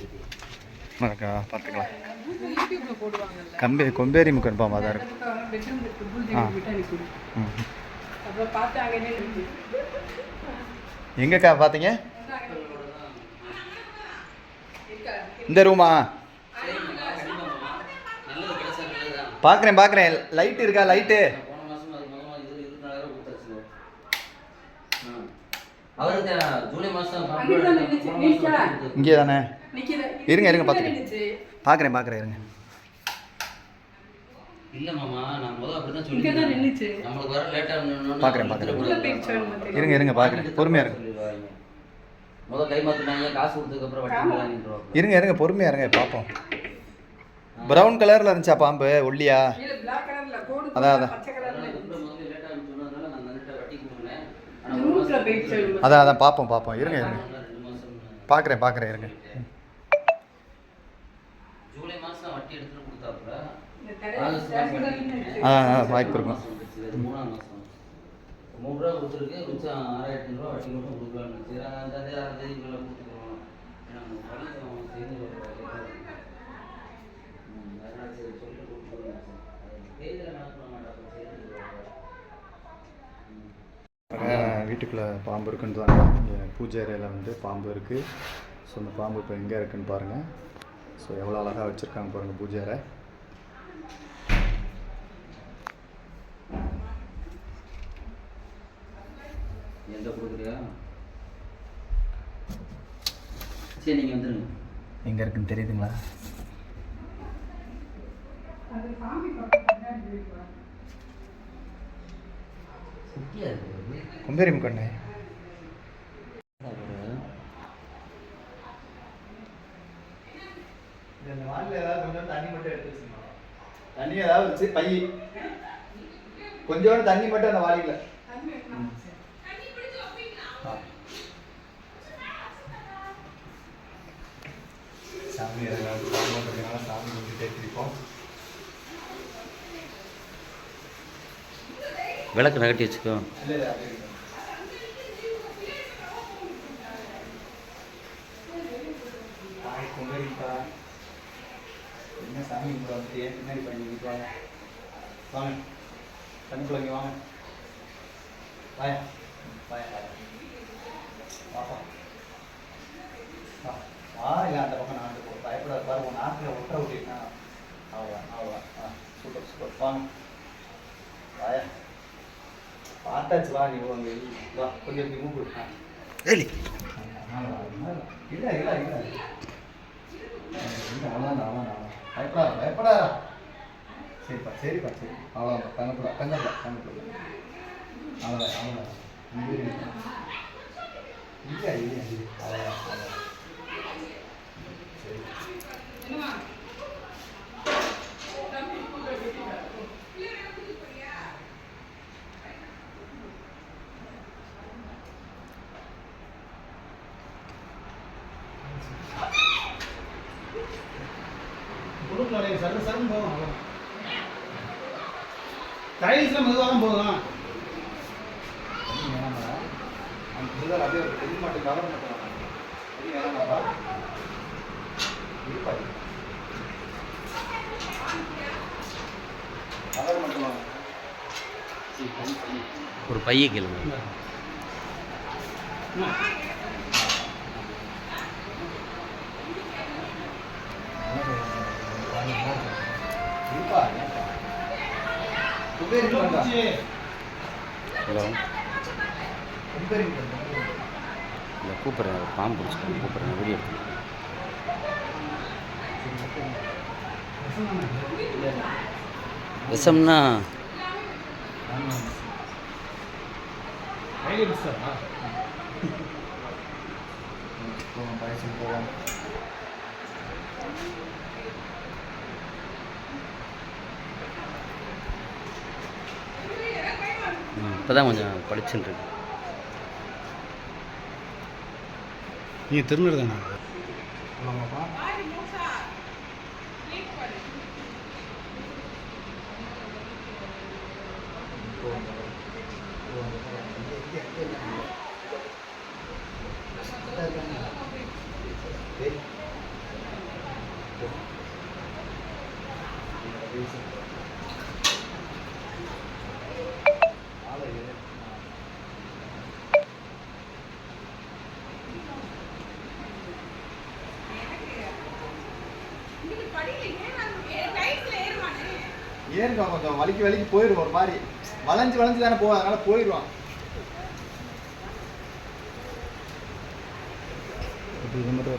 இருக்கா பார்த்துக்கலாம். கம்பே கொம்பேரி முக்கன் பாம்பா தான் இருக்கும் எங்கக்கா பார்த்தீங்க? இந்த ரூமா? பார்க்குறேன் பார்க்குறேன். லைட் இருக்கா லைட்டு அவருக்கு ஜூலை? இங்கே தானே? இருங்க, இருங்க, பார்த்துக்கிறேன். பார்க்குறேன் பார்க்குறேன் இருங்க. இல்ல மாமா நான் முதல்ல இங்க தான் சொல்லி நம்மளுக்கு வர லேட்டா பார்க்கறேன், பார்க்கறேன். உள்ள போயிடுச்சு அவங்க தெரியும். இருங்க இருங்க பார்க்குறேன். பொறுமையாக இருங்க. முதல் கை மாத்துனாங்க காசு கொடுத்ததுக்கு அப்புறம் வட்டி இருங்க இருங்க பொறுமையாக இருங்க பார்ப்போம். ப்ரௌன் கலரில் இருந்துச்சா பாம்பு ஒல்லியா? இல்ல black colourல கோடு அதான், அதான். பச்சை கலர்ல இருந்துச்சு. முதல்ல லேட்டா சொன்னதுனால நான் நன்னிட்ட வட்டி கொடுக்குறேன் ஆனா இந்த ஒரு ரூட்ல மாசம் போயிடுச்சு அவங்க. அதான் அதான் பார்ப்போம் பார்ப்போம் இருங்க இருங்க. பார்க்குறேன் பார்க்குறேன் இருங்க. ஆ ஆ வாய்ப்பு இருக்கும். மூணு ரூபா கொடுத்துருக்கு மிச்சம் ஆறாயிரத்தி ரூபா வட்டி மட்டும் கொடுக்கலாம்னு சரி அந்த மேலே வீட்டுக்குள்ளே பாம்பு இருக்குன்னு சொன்னாங்க. இங்கே பூஜை அறையில் வந்து பாம்பு இருக்குது ஸோ அந்த பாம்பு இப்போ எங்கே இருக்குன்னு பாருங்கள் ஸோ எவ்வளோ அழகாக வச்சுருக்காங்க பாருங்கள் பூஜை அறை. எந்த கொடுக்குறியா சரி நீங்கள் வந்துருங்க. எங்கே இருக்குன்னு தெரியுதுங்களா அது சாமி பக்கம் பின்னாடி போயிடுவா. குட்டியா இருக்கு கொம்பேரி முக்கண்ணே இந்த வாலில் ஏதாவது கொஞ்சம் தண்ணி ஏதாவது வச்சு பை. கொஞ்சோண்டு தண்ணி மட்டும் அந்த வாளியில் சாமி சாமி பண்ணுறதுனால சாமி விளக்கு நகட்டி வச்சுக்கோ. இல்லை குமரிப்பா என்ன சாமி கும்பிட வந்துட்டு ஏன் வாங்க வாங்க கண்ணுக்குள்ள வாங்க வாயா வாயா வாயா வா இல்லை அந்த பக்கம் நான் பயப்படாத பாரு உன் நாட்டில் ஒட்டுற விட்டுட்டா அவ்வளோ அவ்வளோ ஆ சூப்பர் சூப்பர் வாங்க வாயா பார்த்தாச்சு வா நீ உங்க வா கொஞ்சம் இப்படி மூக்கு ஆ ஏலி. இல்ல இல்ல இல்ல. இல்ல அவ்வளோதான் அவ்வளோதான் பயப்படாத பயப்படாதா சரிப்பா சரிப்பா சரி. அவ்வளோதான் தங்கப்படா தங்கப்படா தங்கப்படா. அவ்வளோதான் அவ்வளோதான் இல்லை அவ்வளோதான் அவ்வளோதான் சரி உடுக்கலை சரு சருன்னு போகும் அவ்வளோ டைல்ஸில் மெதுவாக தான் போகும் ஒரு இது மட்டும் கவர் மட்டும் ஒரு பைய கேளுங்க. ஹலோ இல்லை கூப்பிட்றேன். பாம்பு பிடிச்சிட்டேன் கூப்பிட்றேன். வீடியோ விஷம்னா? போவோம் பைசன் போவோம் இப்போ தான் கொஞ்சம் படிச்சுட்டு இருக்கு நீங்கள் திருநூறு தானே ஏறுக்கான் கொஞ்சம் வலிக்கு வலிக்கு போயிடுவோம் ஒரு மாதிரி. வளைஞ்சு வளைஞ்சு தானே போவோம் அதனால போயிடுவான். இது மட்டும்